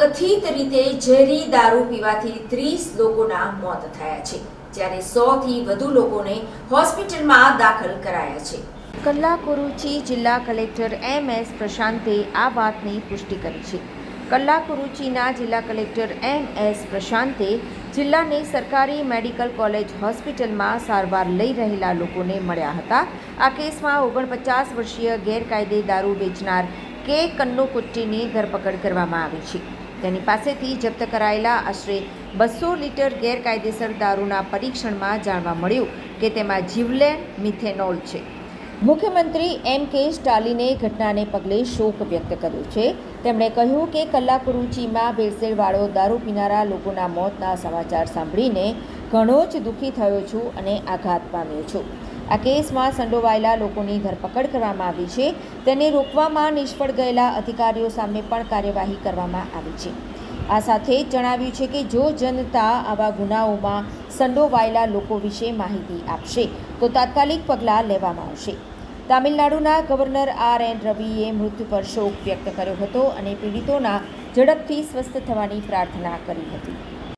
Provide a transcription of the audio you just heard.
કથિત રીતે ઝેરી દારૂ પીવાથી ત્રીસ લોકોના મોત થયા છે, જ્યારે સોથી વધુ લોકોને હોસ્પિટલમાં દાખલ કરાયા છે. કલ્લાકુરુચી જિલ્લા કલેક્ટર એમ એસ પ્રશાંતે આ વાતની પુષ્ટિ કરી છે. કલ્લાકુરુચીના જિલ્લા કલેક્ટર એમ એસ પ્રશાંતે જિલ્લાની સરકારી મેડિકલ કોલેજ હોસ્પિટલમાં સારવાર લઈ રહેલા લોકોને મળ્યા હતા. આ કેસમાં ઓગણપચાસ વર્ષીય ગેરકાયદે દારૂ વેચનાર કે કન્નુકુટ્ટીની ધરપકડ કરવામાં આવી છે. તેની પાસેથી જપ્ત કરાયેલા આશરે બસો લીટર ગેરકાયદેસર દારૂના પરીક્ષણમાં જાણવા મળ્યું કે તેમાં જીવલેણ, મિથેનોલ છે. મુખ્યમંત્રી એમ કે સ્ટાલિને ઘટનાને પગલે શોક વ્યક્ત કર્યો છે. તેમણે કહ્યું કે કલાકુરુચીમાં ભેળસેળવાળો દારૂ પીનારા લોકોના મોતના સમાચાર સાંભળીને ઘણો જ દુઃખી થયો છું અને આઘાત પામ્યો છું. આ કેસમાં સંડોવાયેલા લોકોની ધરપકડ કરવામાં આવી છે. તેને રોકવામાં નિષ્ફળ ગયેલા અધિકારીઓ સામે પણ કાર્યવાહી કરવામાં આવી છે. આ સાથે જણાવ્યું છે કે જો જનતા આવા ગુનાઓમાં સંડોવાયેલા લોકો વિશે માહિતી આપશે, તો તાત્કાલિક પગલાં લેવામાં આવશે. તામિલનાડુના ગવર્નર આર એન રવિએ મૃત્યુ પર શોક વ્યક્ત કર્યો હતો અને પીડિતોના ઝડપથી સ્વસ્થ થવાની પ્રાર્થના કરી હતી.